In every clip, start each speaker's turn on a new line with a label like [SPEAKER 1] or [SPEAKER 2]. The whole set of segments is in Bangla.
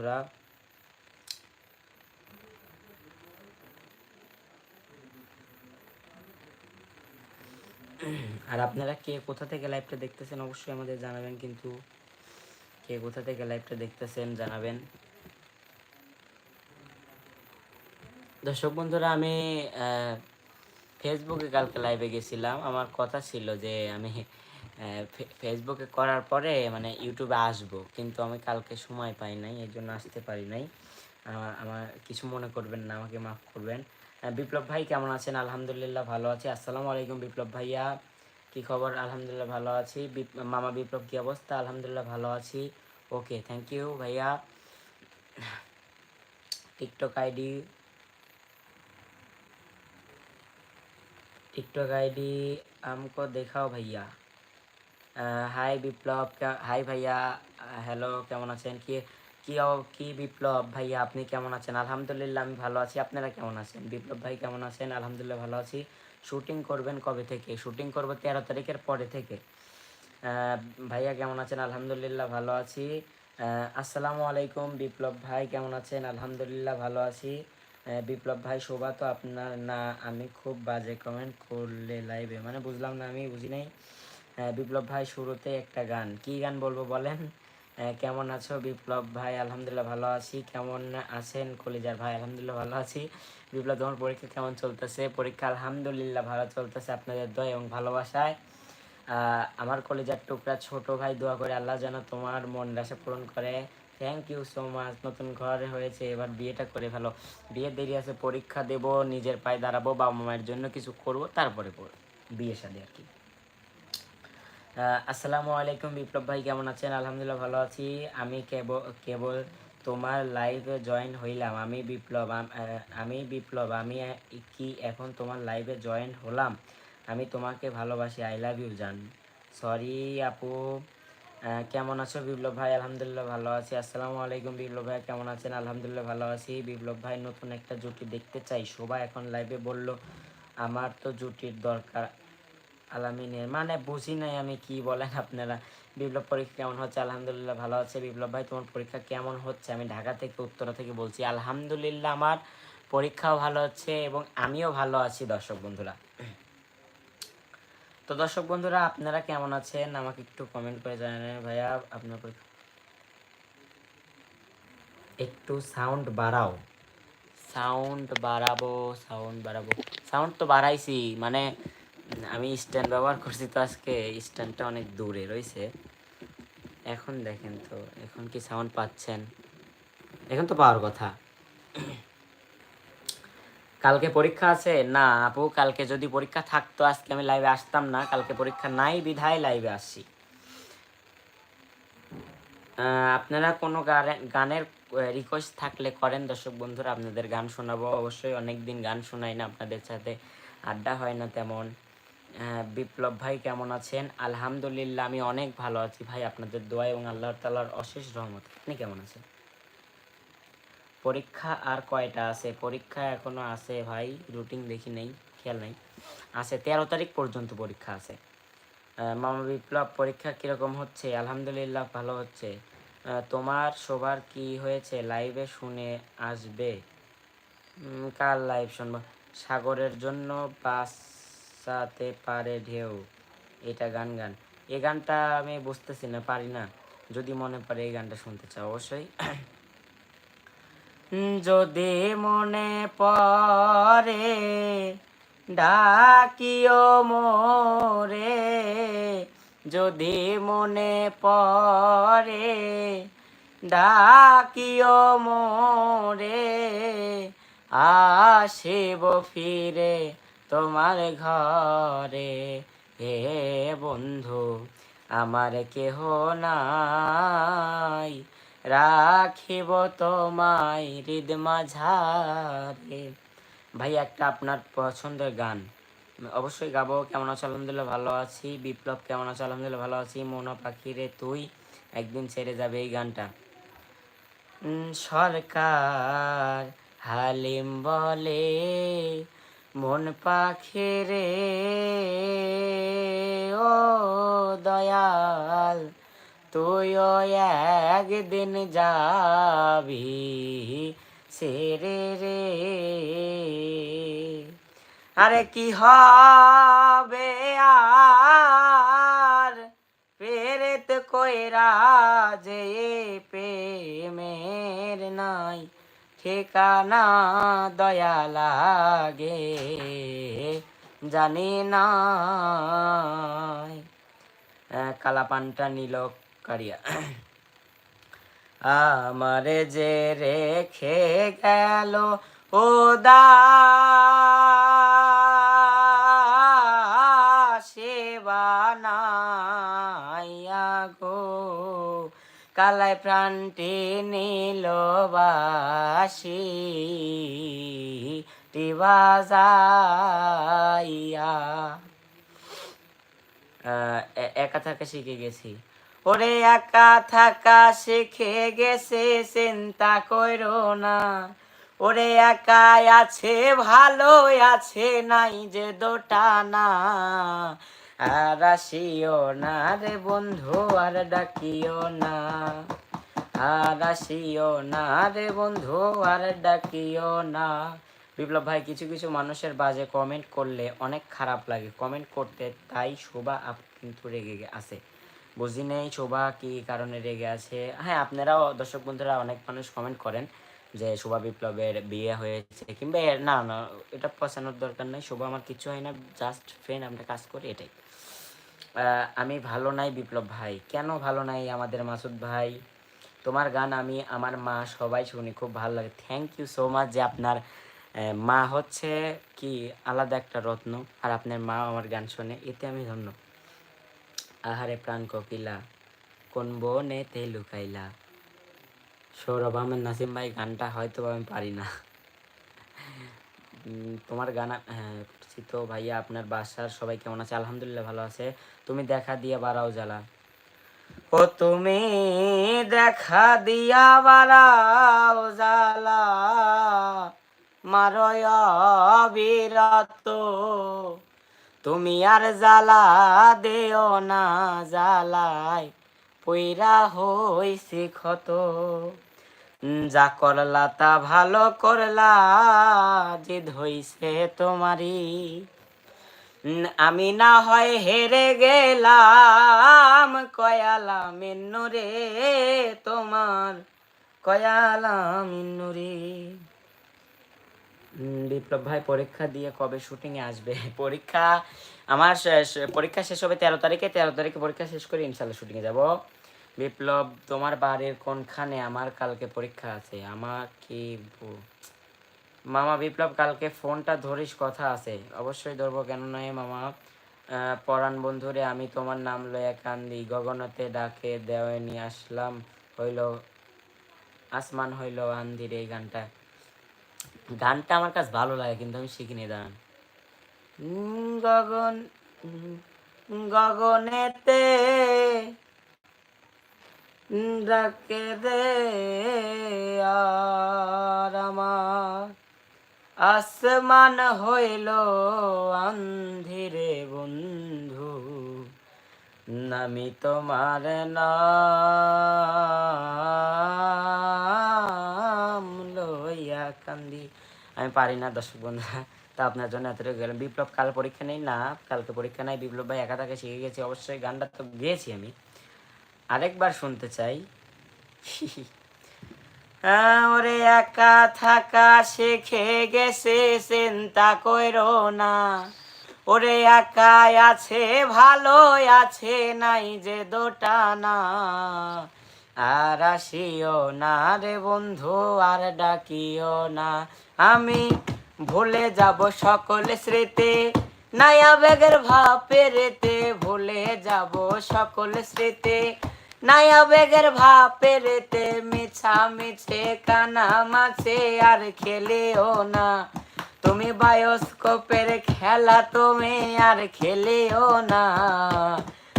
[SPEAKER 1] বন্ধুরা। আর আপনারা কে কোথা থেকে লাইভটা দেখতেছেন অবশ্যই আমাদের জানাবেন, কিন্তু কে কোথা থেকে লাইভটা দেখতেছেন জানাবেন। দর্শক বন্ধুরা, আমি ফেসবুকে কালকে লাইভে গেছিলাম। আমার কথা ছিল যে আমি হ্যাঁ, ফেসবুকে করার পরে মানে ইউটিউবে আসব। কিন্তু আমি কালকে সময় পাই নাই, এই জন্য আসতে পারি নাই। আমার আমার কিছু মনে করবেন না, আমাকে মাফ করবেন। হ্যাঁ, বিপ্লব ভাই কেমন আছেন? আলহামদুলিল্লাহ ভালো আছি। আসসালামু আলাইকুম বিপ্লব ভাইয়া। কি খবর? আলহামদুলিল্লাহ ভালো আছি। মামা বিপ্লব কি অবস্থা? আলহামদুলিল্লাহ ভালো আছি। ওকে থ্যাংক ইউ ভাইয়া। টিকটক আইডি টিকটক আইডি আমকো দেখাও ভাইয়া। হাই বিপ্লব হাই ভাইয়া হ্যালো কেমন আছেন? কি কি কি বিপ্লব? ভাইয়া, আপনি কেমন আছেন? আলহামদুলিল্লাহ, আমি ভালো আছি। আপনারা কেমন আছেন? বিপ্লব ভাই, কেমন আছেন? আলহামদুলিল্লাহ, ভালো আছি। শুটিং করবেন কবে থেকে? শুটিং করব তেরো তারিখের পরে থেকে। ভাইয়া, কেমন আছেন? আলহামদুলিল্লাহ, ভালো আছি। আসসালামু আলাইকুম, বিপ্লব ভাই, কেমন আছেন? আলহামদুলিল্লাহ, ভালো আছি। বিপ্লব ভাই, শোভা তো আপনার না, আমি খুব বাজে কমেন্ট করলে লাইভে মানে বুঝলাম না, আমি বুঝি নাই। বিপ্লব ভাই শুরুতে একটা গান। কি গান বলব বলেন? কেমন আছো বিপ্লব ভাই? আলহামদুলিল্লাহ ভালো আছি। কেমন আছেন কলিজার ভাই? আলহামদুলিল্লাহ ভালো আছি। বিপ্লব, তোমার পরীক্ষা কেমন চলতেছে? পরীক্ষা আলহামদুলিল্লাহ ভালো চলতেছে আপনাদের দয় এবং ভালোবাসায়। আমার কলেজার টুকরা ছোট ভাই, দোয়া করে আল্লাহ যেন তোমার মন আশা পূরণ করে। থ্যাংক ইউ সো মাচ নতুন ঘরে হয়েছে, এবার বিয়েটা করে ফেলো। বিয়ে দেরি আছে, পরীক্ষা দেব, নিজের পায়ে দাঁড়াবো বাবা মায়ের জন্য কিছু করব, তারপরে বিয়ে শাদী আর কি। আসসালামু আলাইকুম বিপ্লব ভাই, কেমন আছেন? আলহামদুলিল্লাহ ভালো আছি। আমি কেবল কেবল তোমার লাইভে জয়েন হইলাম। আমি বিপ্লব, আম- বিপ্লব, আমি কি এখন তোমার লাইভে জয়েন হলাম? আমি তোমাকে ভালোবাসি আই লাভ ইউ জান। সরি আপু। কেমন আছো বিপ্লব ভাই? আলহামদুলিল্লাহ ভালো আছি। আসসালামু আলাইকুম বিপ্লব ভাই, কেমন আছেন? আলহামদুলিল্লাহ ভালো আছি। বিপ্লব ভাই, নতুন একটা জুটি দেখতে চাই। সবাই এখন লাইভে বলল, আমার তো জুটির দরকার আলামিনের মানে বুঝি নাই আমি কি বলেন আপনারা। বিপ্লব পরীক্ষা কেমন হচ্ছে? আলহামদুলিল্লাহ ভালো আছে। বিপ্লব ভাই, তোমার পরীক্ষা কেমন হচ্ছে? আমি ঢাকা থেকে উত্তরা থেকে বলছি, আলহামদুলিল্লাহ আমার পরীক্ষাও ভালো হচ্ছে এবং আমিও ভালো আছি দর্শক বন্ধুরা। তো দর্শক বন্ধুরা, আপনারা কেমন আছেন? আমাকে একটু কমেন্ট করে জানাবেন ভাইয়া, আপনার পরীক্ষা। একটু সাউন্ড বাড়াও। সাউন্ড বাড়াবো সাউন্ড বাড়াবো। সাউন্ড তো বাড়াইছি মানে আমি স্ট্যান্ড ব্যবহার করছি তো আজকে স্ট্যান্ডটা অনেক দূরে রয়েছে। এখন দেখেন তো এখন কি সাউন্ড পাচ্ছেন? এখন তো পাওয়ার কথা। কালকে পরীক্ষা আছে? না আপু কালকে যদি পরীক্ষা থাকতো আজকে আমি লাইভে আসতাম না। কালকে পরীক্ষা নাই বিধায় লাইভে আহ, আপনারা কোনো গানে- গানের রিকোয়েস্ট থাকলে করেন। দর্শক বন্ধুরা আপনাদের গান শোনাবো। অবশ্যই অনেক দিন গান শোনাই না। আপনাদের সাথে আড্ডা হয় না তেমন। বিপ্লব ভাই কেমন আছেন? আলহামদুলিল্লাহ, আমি অনেক ভালো আছি ভাই, আপনাদের দোয়া এবং আল্লাহ তালার অশেষ রহমত। আপনি কেমন আছেন? পরীক্ষা আর কয়টা আছে? পরীক্ষা এখনও আছে ভাই, রুটিন দেখি নেই, খেয়াল নেই। আছে, তেরো তারিখ পর্যন্ত পরীক্ষা আছে। মামা বিপ্লব, পরীক্ষা কীরকম হচ্ছে? আলহামদুলিল্লাহ ভালো হচ্ছে। তোমার সবার কি হয়েছে? লাইভে শুনে আসবে। কার লাইভ শুনব? সাগরের জন্য বাঁচাতে পারে ঢেউ। এটা গান গান এই গানটা আমি বুঝতেছি না, পারি না। যদি মনে পড়ে এই গানটা শুনতে চাও, অবশ্যই। যদি মনে পড়ে, ডাকিও মোরে। যদি মনে পড়ে, ডাকিও মোরে। আসিব ফিরে তোমার ঘরে হে বন্ধু, আমার কেহ নাই। রাখিব তোমায় হৃদ মাঝারে। ভাই, একটা আপনার পছন্দের গান। অবশ্যই গাবো। কেমন আছো? আলহামদুলিল্লাহ ভালো আছি। বিপ্লব, কেমন আছো? আলহামদুলিল্লাহ ভালো আছি। মোনা পাখি রে তুই, একদিন ছেড়ে যাবে এই গানটা। সরকার হালিম বলে মন পাখি রে, ও দয়াল তুইও একদিন যাবি সেরে রে। আরে কি হবে আর? প্রেরিত কইরা যে প্রেমের নাই। ঠিকানা দয়া লাগে জানি না। কালাপানটা নীল কারিয়া। আমারে যে রেখে গেল ও সেবানাইয়া গো। কালায় প্রাণটি নীল বাসি একা থাকা শিখে গেছি। ওরে একা থাকা শিখে গেছে, চিন্তা করো না। ওরে একা আছে ভালো আছে, নাই যে দোটা না। আর আসিও না রে বন্ধু, আর ডাকিও না। আর আসিও না রে বন্ধু, আর ডাকিও না। বিপ্লব ভাই, কিছু কিছু মানুষের বাজে কমেন্ট করলে অনেক খারাপ লাগে। কমেন্ট করতে তাই শোভা কিন্তু রেগে আছে। বুঝি নেই শোভা কি কারণে রেগে আছে? হ্যাঁ আপনারাও দর্শক বন্ধুরা অনেক মানুষ কমেন্ট করেন যে শোভা বিপ্লবের বিয়ে হয়েছে কিংবা না না, এটা পছানোর দরকার নেই। শোভা আমার কিছু হয় না জাস্ট ফ্রেন্ড আমরা কাজ করি, এটাই। আমি ভালো নাই বিপ্লব ভাই। কেন ভালো নাই আমাদের মাসুদ ভাই? তোমার গান আমি, আমার মা সবাই শুনি, খুব ভালো লাগে। থ্যাংক ইউ সো মাচ যে আপনার মা হচ্ছে কি আলাদা একটা রত্ন, আর আপনার মা আমার গান শোনে, এতে আমি ধন্য। আহারে প্রাণ কোকিলা, কোন বনেতে লুকাইলা? সৌরভ আহমেদ নাসিম ভাই, গানটা হয়তো আমি পারি না। তোমার গান আ- হ্যাঁ তো ভাইয়া, আপনার বাসার সবাই কেমন আছে? আলহামদুলিল্লাহ ভালো আছে। তুমি দেখা দিয়ে বাড়াও জ্বালা। ও তুমি দেখা দিয়া বাড়াও জ্বালা। মারয় বিরত তুমি আর জ্বালা দেও না জ্বালায়। পইরা হইছি ক্ষত। যা করলা তা ভালো করলা, জিদ হইছে তোমারই। আমি না হয় হেরে গেলাম কয়ালা মিন্নু রে তোমার কয়ালা মিন্নু রে বিপ্লব ভাই, পরীক্ষা দিয়ে কবে শুটিং এ আসবে? পরীক্ষা, আমার পরীক্ষা শেষ হবে তেরো তারিখে তেরো তারিখে পরীক্ষা শেষ করে ইনশাল্লাহ শুটিং এ যাব। বিপ্লব, তোমার বাড়ির কোনখানে? আমার কালকে পরীক্ষা আছে। আমার কি মামা বিপ্লব, কালকে ফোনটা ধরিস, কথা আছে। অবশ্যই ধরবো কেন নয় মামা পরাণ বন্ধুরে আমি তোমার নাম লয়া কান্দি। গগনতে ডাকে, দেওয়ে নিয়ে আসলাম, হইল, আসমান হইল আন্দির এই গানটা। গানটা আমার কাছে ভালো লাগে, কিন্তু আমি শিখিনি দাঁড়ান গগন গগনেতে ডাকে দে আসমান হইল আন্ধিরে বন্ধু, নামি তোমার নাম লইয়া কান্দি। আমি পারি না দর্শক বন্ধুরা, তা আপনার জন্য এতটুকু গেলাম। বিপ্লব কাল পরীক্ষা নেই না, কালকে পরীক্ষা নাই। বিপ্লব ভাই একা থাকে, শিখে গেছি। অবশ্যই গানটা তো গেয়েছি আমি। আরেকবার শুনতে চাই। ওরে একা থাকা শেখে গেছে চিন্তা কইরো না। ওরে একা আছে ভালো আছে, নাই যে দোটা না। আর আসিও না রে বন্ধু, আর ডাকিও না। আমি ভুলে যাব সকল স্মৃতি, নায়া বেগের ভাপেরেতে ভুলে যাব সকল স্মৃতি। নায়া বেগের ভাপেরেতে মিছা মিছে, কানা মাছে, আর খেলেও না। তুমি বায়োস্কোপের খেলা, তুমি আর খেলেও না।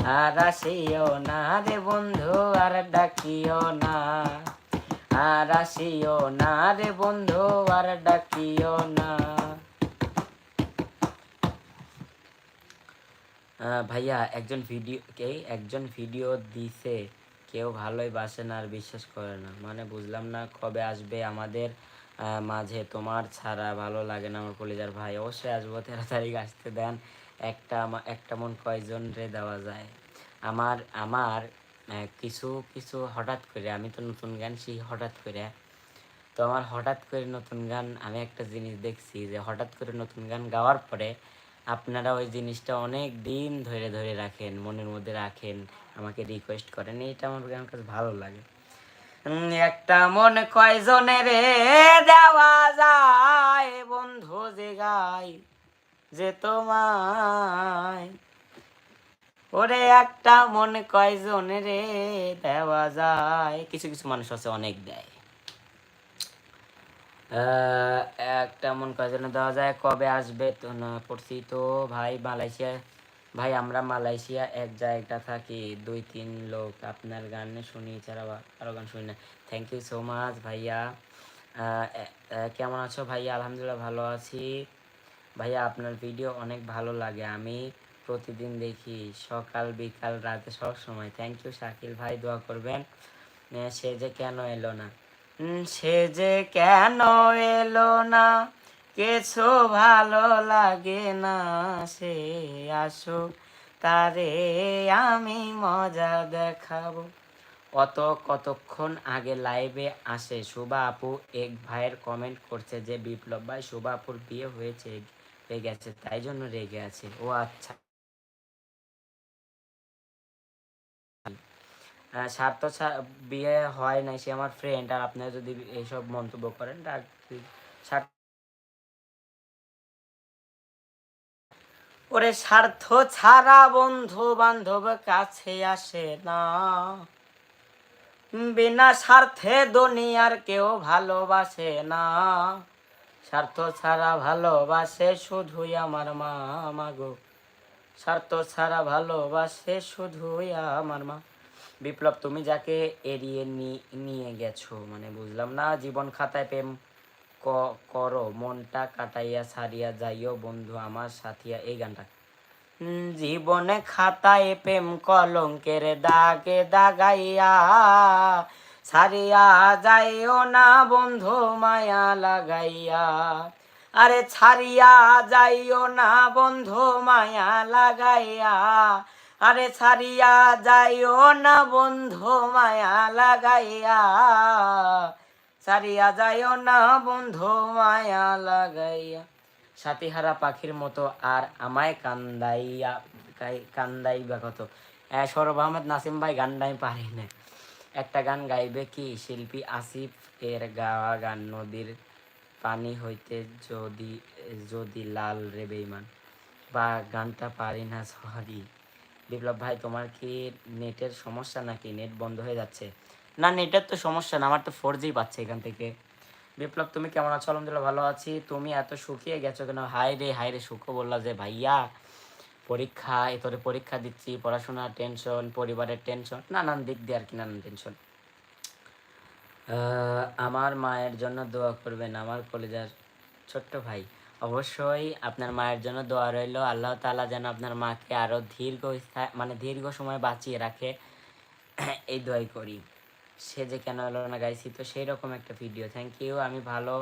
[SPEAKER 1] আর আসিও না রে বন্ধু, আর ডাকিও না। আর আসিও না রে বন্ধু, আর ডাকিও না আহ, ভাইয়া, একজন ভিডিও, কে? একজন ভিডিও দিছে। কেউ ভালোই বাসে না আর বিশ্বাস করে না। মানে বুঝলাম না কবে আসবে আমাদের মাঝে। তোমার ছাড়া ভালো লাগে না আমার কলিজার ভাই। অবশ্যই আসব, তেরো তারিখ আসতে দেন। একটা একটা মন কয়জন রে দেওয়া যায়। আমার আমার কিছু কিছু হঠাৎ করে, আমি তো নতুন গান শিখি হঠাৎ করে। তো আমার হঠাৎ করে নতুন গান, আমি একটা জিনিস দেখছি যে হঠাৎ করে নতুন গান গাওয়ার পরে আপনারা ওই জিনিসটা অনেক দিন ধরে ধরে রাখেন, মনের মধ্যে রাখেন, আমাকে রিকোয়েস্ট করেন এইটা আমার কাছে ভালো লাগে। একটা মন কয়জনের দেওয়া যায়, বন্ধু যে গাই, যে তোমায়। ওরে একটা মন কয়জনের দেওয়া যায়। কিছু কিছু মানুষ আছে অনেক দেয়। একটা মন কয়জনে দেওয়া যায়, কবে আসবে তো না পড়ছি। তো ভাই মালয়েশিয়া, ভাই আমরা মালয়েশিয়া এক জায়গা থাকি, দুই তিন লোক আপনার গান শুনি এছাড়া বা- আরও গান শুনি না। থ্যাংক ইউ সো মাচ ভাইয়া। কেমন আছো ভাইয়া? আলহামদুলিল্লাহ ভালো আছি। ভাইয়া আপনার ভিডিও অনেক ভালো লাগে, আমি প্রতিদিন দেখি, সকাল, বিকাল, রাতে সব সময়। থ্যাংক ইউ শাকিল ভাই, দোয়া করবেন। সে যে কেন এলো না। সে যে কেন এলো না? কিছু ভালো লাগে না। সে আসুক, তারে আমি মজা দেখাবো। অত কতক্ষণ আগে লাইভে আসে শুভা আপু এক ভাইয়ের কমেন্ট করছে যে, বিপ্লব ভাই শুভা আপুর বিয়ে হয়েছে হয়ে গেছে, তাই জন্য রেগে আছে। ও আচ্ছা। স্বার্থ ছা- বিয়ে হয় নাই, সে আমার ফ্রেন্ড আর আপনারা যদি এইসব মন্তব্য করেন তার স্বার্থ ওরে স্বার্থ ছাড়া বন্ধু বান্ধব কাছে আসে না। বিনা স্বার্থে দুনিয়ার কেউ ভালোবাসে না। স্বার্থ ছাড়া ভালোবাসে শুধুই আমার মা মাগো স্বার্থ ছাড়া ভালোবাসে শুধুই আমার মা। বিপ্লব, তুমি যাকে এড়িয়ে নিয়ে গেছো মানে বুঝলাম না, জীবন খাতায় প্রেম করো, মনটা কাটাইয়া সারিয়া যাইও বন্ধু আমার সাথিয়া, এই গানটা। জীবনে খাতায় প্রেম কলঙ্কের দাগে দাগাইয়া সারিয়া যাইও না বন্ধু মায়া লাগাইয়া। আরে ছাড়িয়া যাইও না বন্ধু মায়া লাগাইয়া আরে ছাড়িয়া যাইও না বন্ধু, মায়া লাগাইয়া। ছাড়িয়া যাইও না বন্ধু, মায়া লাগাইয়া। সাথীহারা পাখির মতো আর আমায় কান্দাইয়া, কাই- কান্দাইবা কত? সৌরভ আহমেদ, নাসিম ভাই গানটা আমি পারি না। একটা গান গাইবে কি? শিল্পী আসিফ এর গাওয়া গান, নদীর পানি হইতে যদি যদি লাল রে বেইমান। বা, গানটা পারি না, সরি। বিপ্লব ভাই, তোমার কি নেটের সমস্যা নাকি? নেট বন্ধ হয়ে যাচ্ছে। না, নেটের তো সমস্যা না, আমার তো ফোর জি পাচ্ছে এখান থেকে। বিপ্লব, তুমি কেমন আছো? আলহামদুলিল্লাহ ভালো আছি। তুমি এত শুকিয়ে গেছো কেন? হাই রে হাই রে, সুখ বললা যে, ভাইয়া, পরীক্ষা এতরে পরীক্ষা দিচ্ছি, পড়াশোনার টেনশন পরিবারের টেনশন নানান দিক দিয়ে আর কি নানান টেনশন আমার মায়ের জন্য দোয়া করবেন, আমার কলেজার ছোট্ট ভাই। অবশ্যই আপনার মায়ের জন্য দোয়া রইল। আল্লাহ তাআলা যেন আপনার মাকে আরও দীর্ঘ মানে দীর্ঘ সময় বাঁচিয়ে রাখে। এই দোয়াই করি। সে যে কেন এলো না গাইছি, তো সেই রকম একটা ভিডিও থ্যাংক ইউ আমি ভালো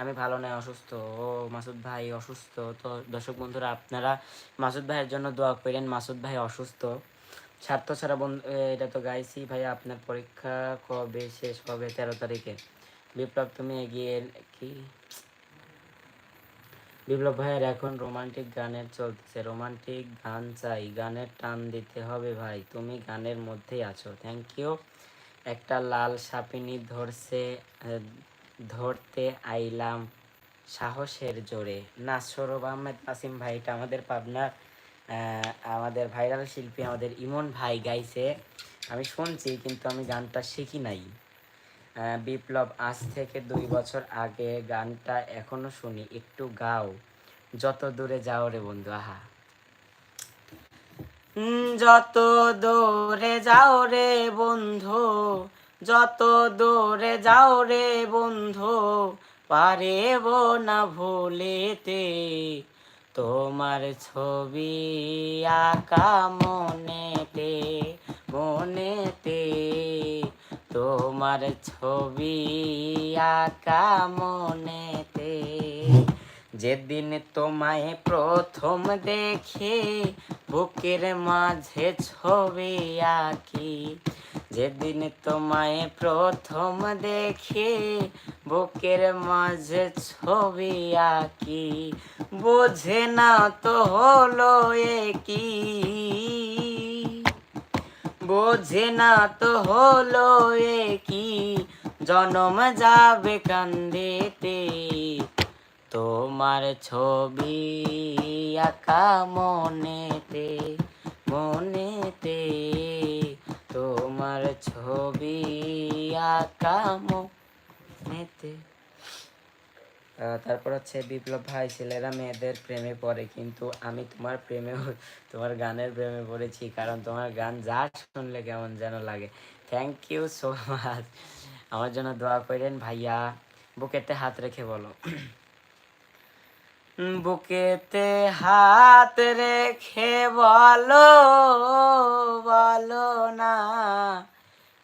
[SPEAKER 1] আমি ভালো নয়, অসুস্থ। ও মাসুদ ভাই অসুস্থ। তো দর্শক বন্ধুরা, আপনারা মাসুদ ভাইয়ের জন্য দোয়া করেন। মাসুদ ভাই অসুস্থ। স্বার্থ ছাড়া বন্ধু এটা তো গাইছি ভাই আপনার পরীক্ষা কবে শেষ হবে? তেরো তারিখে। বিপ্লব, তুমি এগিয়ে কি? বিপ্লব ভাইয়ের এখন রোমান্টিক গানের চলতেছে। রোমান্টিক গান চাই, গানের টান দিতে হবে ভাই, তুমি গানের মধ্যেই আছো। থ্যাংক ইউ একটা লাল সাপিনী ধরছে, ধরতে আইলাম সাহসের জোরে। না, সৌরভ আহমেদ নাসিম ভাইটা আমাদের পাবনার আমাদের ভাইরাল শিল্পী, আমাদের ইমন ভাই গাইছে। আমি শুনছি, কিন্তু আমি গানটা শিখি নাই। বিপ্লব আজ থেকে দুই বছর আগে গানটা এখনও শুনি, একটু গাও। যত দূরে যাও রে বন্ধু, আহা। যত দূরে যাও রে বন্ধু, যত দূরে যাও রে বন্ধু, পারেব না ভুলেতে। তোমার ছবি আঁকা মনেতে মনেতে। তোমার ছবি আঁকা মনেতে। যেদিন তোমায় প্রথম দেখে, বুকের মাঝে ছবি আঁকি। যেদিন তোমায় প্রথম দেখে, বুকের মাঝে ছবি আঁকি। বোঝে না তো হলো এ কি? বোঝে না তো হলো কি? জনম যাবে কান্দেতে। তোমার ছবি আঁকা মনেতে মনেতে। তোমার ছবি আঁকা মনেতে। তারপর হচ্ছে বিপ্লব ভাই, ছেলেরা মেয়েদের প্রেমে পড়ে, কিন্তু আমি তোমার প্রেমে তোমার গানের প্রেমে পড়েছি, কারণ তোমার গান যা শুনলে কেমন যেন লাগে। থ্যাংক ইউ সো মাচ আমার জন্য দোয়া করেন ভাইয়া। বুকেতে হাত রেখে বলো। বুকেতে হাত রেখে বলো বলো না।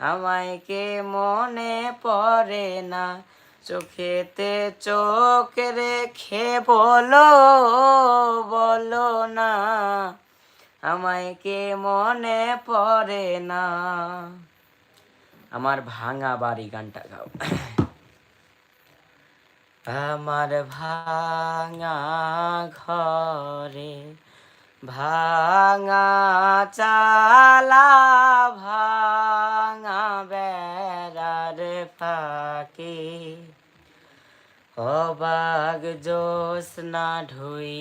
[SPEAKER 1] আমায় কে মনে পড়ে না? চোখেতে চোখ রেখে বলো বলো না। আমায় কে মনে পড়ে না? আমার ভাঙা বাড়ি গানটা গাও। আমার ভাঙা ঘরে ভাঙা চালা, ভাঙা বেড়ার ফাঁকে অবাগ জোসনা ঢুই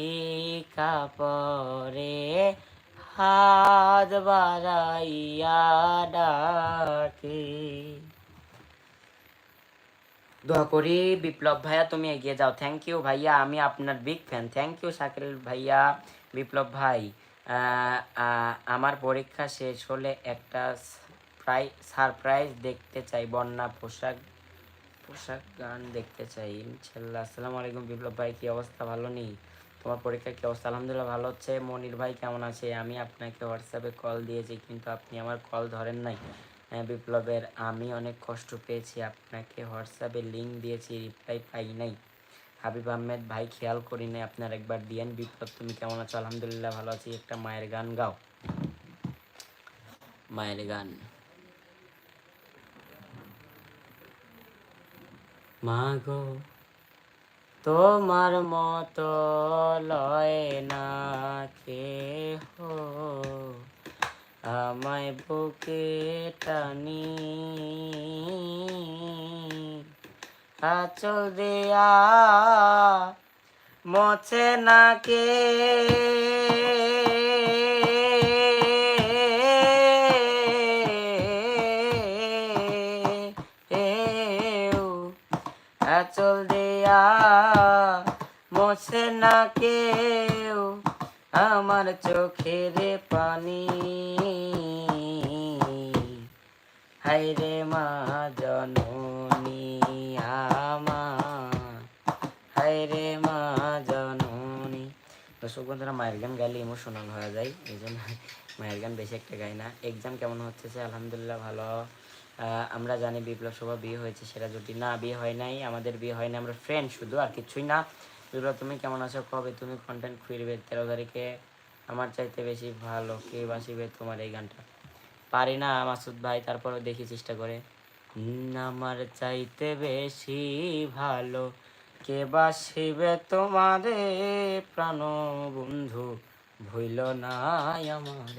[SPEAKER 1] কাপড়ে, হাত বাড়াইয়া ডাকে। দোয়া করি বিপ্লব ভাইয়া, তুমি এগিয়ে যাও। থ্যাংক ইউ ভাইয়া, আমি আপনার big fan thank you Shakil ভাইয়া, বিপ্লব ভাই। আমার পরীক্ষা শেষ হলে একটা প্রাই সারপ্রাইজ দেখতে চাই, বন্যা পোশাক পোশাক গান দেখতে চাই ইনশাল্লাহ। আসসালামু আলাইকুম বিপ্লব ভাই কি অবস্থা? ভালো নেই? তোমার পরীক্ষা কি অবস্থা? আলহামদুলিল্লাহ ভালো হচ্ছে। মনির ভাই কেমন আছে? আমি আপনাকে হোয়াটসঅ্যাপে কল দিয়েছি কিন্তু আপনি আমার কল ধরেন নাই। হ্যাঁ, বিপ্লবের আমি অনেক কষ্ট পেয়েছি। আপনাকে হোয়াটসঅ্যাপে লিঙ্ক দিয়েছি রিপ্লাই পাই নাই। হাবিব আহমেদ ভাই খেয়াল করি নাই আপনার একবার। দিয়েন বিপ্লব তুমি কেমন আছো? আলহামদুলিল্লাহ ভালো আছি। একটা মায়ের গান গাও। মায়ের গান। মা গো তোমার মতো লয় না কে হো আমায় বুকে টানি, আচল দেয়া মোছে না কে। আচল দেয়া মোছে না কেউ আমার চোখের পানি। হাইরে মা জননী আমার। হাইরে মা জননী। দর্শক বন্ধুরা, মায়ের গান গাইলে ইমোশনাল হয়ে যায়, এই জন্য মায়ের গান বেশি একটা গাই না। এক্সাম কেমন হচ্ছে আলহামদুলিল্লাহ ভালো। আমরা জানি বিপ্লব সভা বিয়ে হয়েছে সেটা যদি না, বিয়ে হয় নাই, আমাদের বিয়ে হয় না আমরা ফ্রেন্ড শুধু, আর কিছুই না। বিপ্লব, তুমি কেমন আছো? কবে তুমি কন্টেন্ট খুঁজবে? তেরো তারিখে আমার চাইতে বেশি ভালো কে বাসিবে তোমার এই গানটা? পারি না, মাসুদ ভাই তারপরে দেখি চেষ্টা করে। আমার চাইতে বেশি ভালো কে বাসিবে তোমারে প্রাণ বন্ধু ভইল না আমার।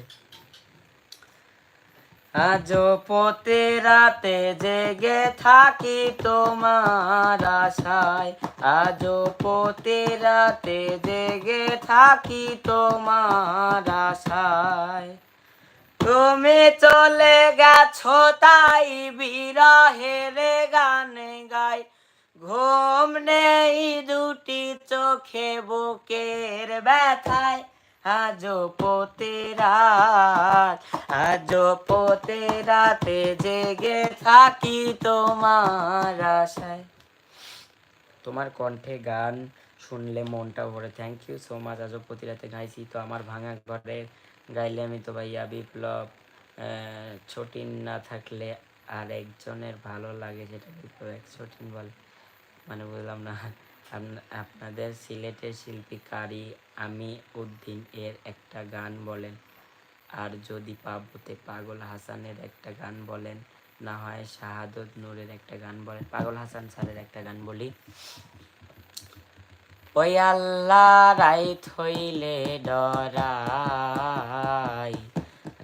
[SPEAKER 1] আজ পতে রাতে জেগে থাকি তোমার আশায়। আজ পতে রাতে জেগে থাকি তোমার আশায়। তুমি চলে গেছো তাই বিরহের গানে গাই। ঘুম নেই দুটি চোখে বুকের ব্যথায়। আজ পোতে রাত আজ পোতে রাতে জেগে থাকি তোমার আশায়। তোমার কণ্ঠে গান শুনলে মনটা ভরে। থ্যাংক ইউ সো মাচ আজও প্রতি রাতে গাইছি। তো আমার ভাঙা ঘরে গাইলে আমি তো ভাইয়া বিপ্লব ছটিন না থাকলে আর একজনের ভালো লাগে, সেটা বিপ্লব এক ছটিন বলে। মানে বুঝলাম না। আপনাদের সিলেটের শিল্পী কারি আমি উদ্দিন এর একটা গান বলেন। আর যদি পাবতে পাগল হাসানের একটা গান বলেন, না হয় শাহাদত নূরের একটা গান বলেন। পাগল হাসান স্যারের একটা গান বলি। ওই আল্লাহ রাইত হইলে ডরাই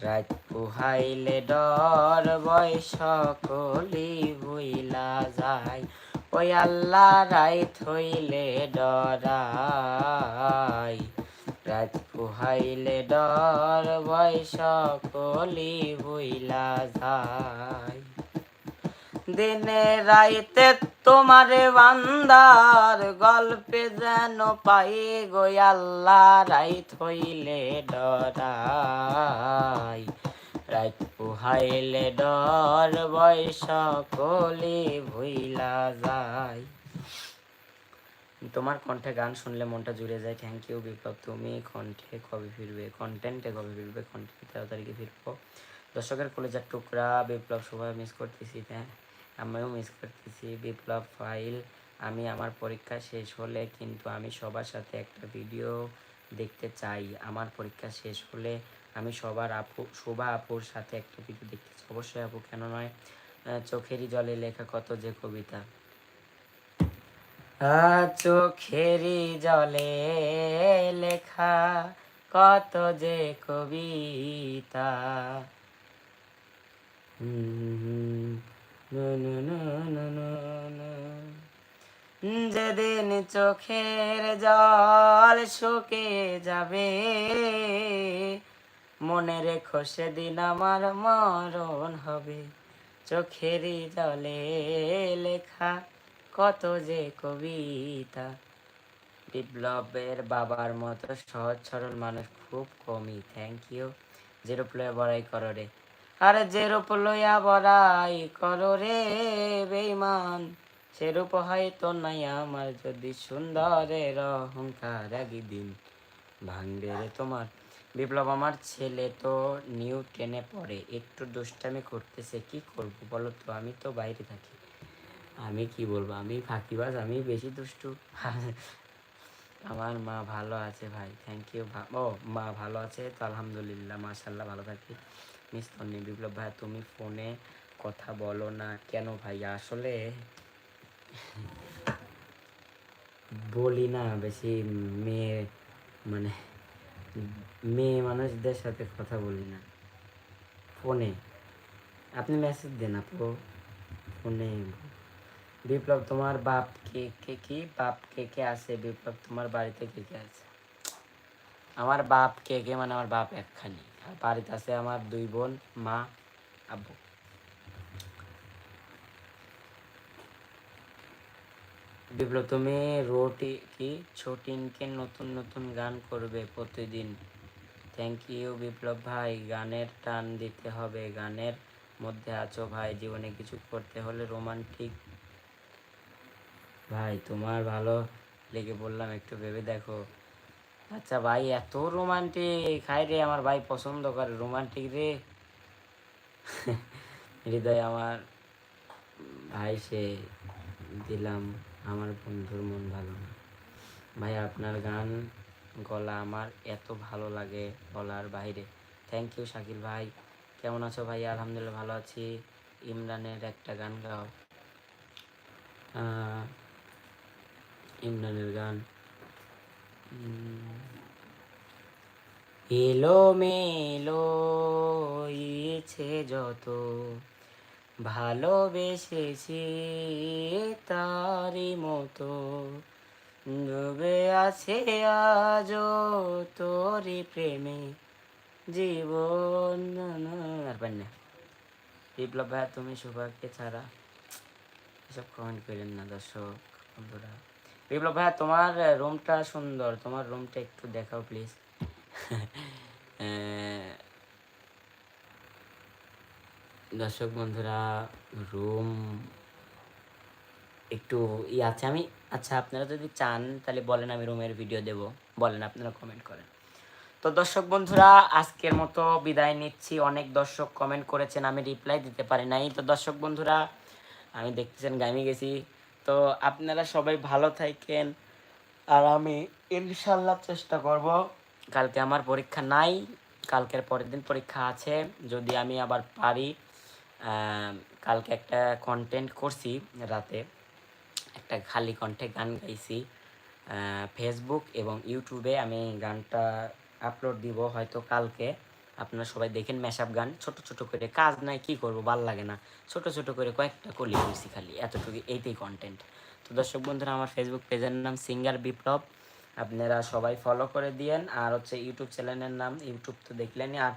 [SPEAKER 1] রাত পুহাইলে ডর বয় সকলি ভুইলা যায়। ওই আল্লাহ রাইত হইলে ডরাই, রাত পুহাইলে ডর বয় সকলি ভুইলা যায়। দিনে রাইতে তোমারে বান্দার গল্পে যেন পাই গো আল্লাহ রাইত হইলে ডরাই রাইত পুহাইলে ডর বয়স কলি ভুইলা যায় তোমার কণ্ঠে গান শুনলে মনটা জুড়ে যায়। Thank you Biplob. তুমি কণ্ঠে কবে ফিরবে? কন্টেন্টে কবে ফিরবে? কন্টেন্ট তেরো তারিখে ফিরবো। দর্শকের কলেজার টুকরা বিপ্লব, সবাই মিস করতেছি হ্যাঁ? আমিও মিস করতেছি। বিপ্লব ফাইল আমি আমার পরীক্ষা শেষ হলে কিন্তু আমি সবার সাথে একটা ভিডিও দেখতে চাই। আমার পরীক্ষা শেষ হলে আমি সবার আপু, শোভা আপুর সাথে একটা ভিডিও দেখতে অবশ্যই আপু, কেন নয়? চোখেরই জলে লেখা কত যে কবিতা। চোখেরই জলে লেখা কত যে কবিতা। যেদিন চোখের জল শুকে যাবে মনে রেখো সেদিন আমার মরণ হবে। চোখেরই জলে লেখা কত যে কবিতা। বিপ্লবের বাবার মতো সহজ সরল মানুষ খুব কমই থ্যাংক ইউ যেরূপ লইয়া বড়াই করো রে। আরে যেরূপ লইয়া বড়াই করো রে বেইমান সেরূপ হয়তো নাই আমার যদি সুন্দরের অহংকার একদিন। ভাঙবে রে তোমার বিপ্লব, আমার ছেলে তো নিউ টেনে পড়ে। একটু দুষ্টামি করতেছে, কি করব বলো তো? আমি তো বাইরে থাকি। আমি কি বলব? আমি ফাঁকিবাজ, আমি বেশি দুষ্টু। আমার মা ভালো আছে ভাই থ্যাংক ইউ ও, মা ভালো আছে, তো আলহামদুলিল্লাহ মাশাল্লাহ ভালো থাকি। মিস তন্নি, বিপ্লব ভাই তুমি ফোনে কথা বলো না কেন ভাই? আসলে বলি না, বেশি মেয়ে মানে মেয়ে মানুষদের সাথে কথা বলি না। ফোনে। আপনি মেসেজ দেন আপু। ফোনে। বিপ্লব, তোমার বাপ কে কে, কি? বাপ কে কে আছে? বিপ্লব, তোমার বাড়িতে কে কে আছে? আমার বাপ কে কে মানে আমার বাপ একখানি। আর বাড়িতে আছে আমার দুই বোন, মা, আব্বু। বিপ্লব তুমি রোটি কি ছোটিনকে নতুন নতুন গান করবে প্রতিদিন? থ্যাংক ইউ বিপ্লব ভাই। গানের টান দিতে হবে। গানের মধ্যে আছো ভাই। জীবনে কিছু করতে হলে রোমান্টিক। ভাই, তোমার ভালো লেগে বললাম, একটু ভেবে দেখো। আচ্ছা ভাই, এত রোমান্টিক। হাই রে, আমার ভাই পছন্দ করে। রোমান্টিক রে। হৃদয় আমার। ভাই, সে দিলাম। আমার বন্ধুর মন ভালো না। ভাই, আপনার গান, গলা আমার এত ভালো লাগে বলার বাইরে। থ্যাংক ইউ শাকিল ভাই। কেমন আছো ভাই? আলহামদুলিল্লাহ ভালো আছি। ইমরানের একটা গান গাও। ইমরানের গান। এলো মেলো ইচ্ছে যত ভালোবেসেছি তারি মতো। ডুবে আছে আজ তোরি প্রেমে জীবন। আর না। বিপ্লব ভাই তুমি সুভাকে ছাড়া এসব কমেন্ট করেন না দর্শক, বন্ধুরা। বিপ্লব ভাই তোমার রুমটা সুন্দর। তোমার রুমটা একটু দেখাও প্লিজ দর্শক বন্ধুরা রুম একটু ই আছে। আমি আচ্ছা আপনারা যদি চান, তাহলে বলেন আমি রুমের ভিডিও দেব। বলেন, আপনারা কমেন্ট করেন। তো দর্শক বন্ধুরা, আজকের মতো বিদায় নিচ্ছি। অনেক দর্শক কমেন্ট করেছেন, আমি রিপ্লাই দিতে পারি নাই। তো দর্শক বন্ধুরা, আমি দেখতেছেন গামি গেছি। তো আপনারা সবাই ভালো থাকেন, আর আমি ইনশাল্লাহ চেষ্টা করব। কালকে আমার পরীক্ষা নাই, কালকের পরের দিন পরীক্ষা আছে। যদি আমি আবার পারি কালকে একটা কন্টেন্ট করছি রাতে। একটা খালি কণ্ঠে গান গাইছি। ফেসবুক এবং ইউটিউবে আমি গানটা আপলোড দিব হয়তো কালকে। আপনারা সবাই দেখেন ম্যাশআপ গান। ছোট ছোট করে কাজ নাই, কি করব, ভালো লাগে না। ছোট ছোট করে কয়েকটা কলি করছি খালি, এতটুকু এইটাই কন্টেন্ট তো দর্শক বন্ধুরা, আমার ফেসবুক পেজের নাম সিঙ্গার বিপ্লব আপনারা সবাই ফলো করে দিয়েন। আর হচ্ছে ইউটিউব চ্যানেলের নাম ইউটিউব তো দেখলেনই। আর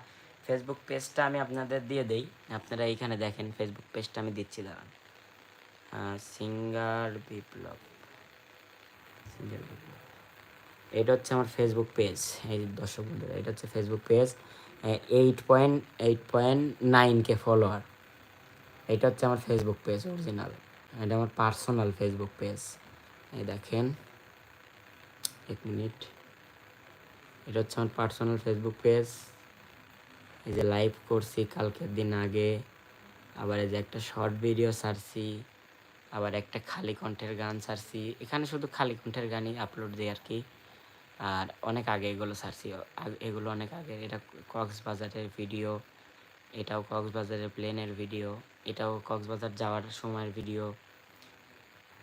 [SPEAKER 1] ফেসবুক পেজটা আমি আপনাদের দিয়ে দেই। আপনারা এইখানে দেখেন ফেসবুক পেজটা আমি দিচ্ছি, দাঁড়ান। সিঙ্গার বিপ্লব সিঙ্গার বিপ্লব এটা হচ্ছে আমার ফেসবুক পেজ এই দর্শক বন্ধুরা, এটা হচ্ছে Facebook page eight point eight point nine কে ফলোয়ার এটা হচ্ছে আমার ফেসবুক পেজ অরিজিনাল এটা আমার পার্সোনাল ফেসবুক পেজ এই দেখেন, এক মিনিট। এটা হচ্ছে আমার পার্সোনাল ফেসবুক পেজ এই যে লাইভ করছি কালকের দিন আগে, আবার এই যে একটা শর্ট ভিডিও ছাড়ছি, আবার একটা খালি কণ্ঠের গান ছাড়ছি। এখানে শুধু খালি কণ্ঠের গানই আপলোড দিই আর কি। আর অনেক আগে এগুলো ছাড়ছি। এগুলো অনেক আগে। এটা কক্সবাজারের ভিডিও এটাও কক্সবাজারের প্লেনের ভিডিও এটাও কক্সবাজার যাওয়ার সময়ের ভিডিও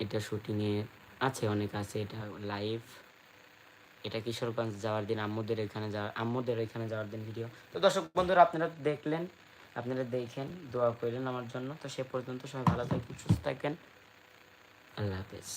[SPEAKER 1] এটা শুটিংয়ে আছে, অনেক আছে, এটা লাইভ এটা কিশোরগঞ্জ যাওয়ার দিন, আম্মুদের এখানে যাওয়ার, আম্মুদের এখানে যাওয়ার দিন ভিডিও তো দর্শক বন্ধুরা, আপনারা দেখলেন, আপনারা দেখেন, দোয়া করলেন আমার জন্য। তো সে পর্যন্ত সবাই ভালো থাকবেন, সুস্থ থাকবেন। আল্লাহ হাফেজ।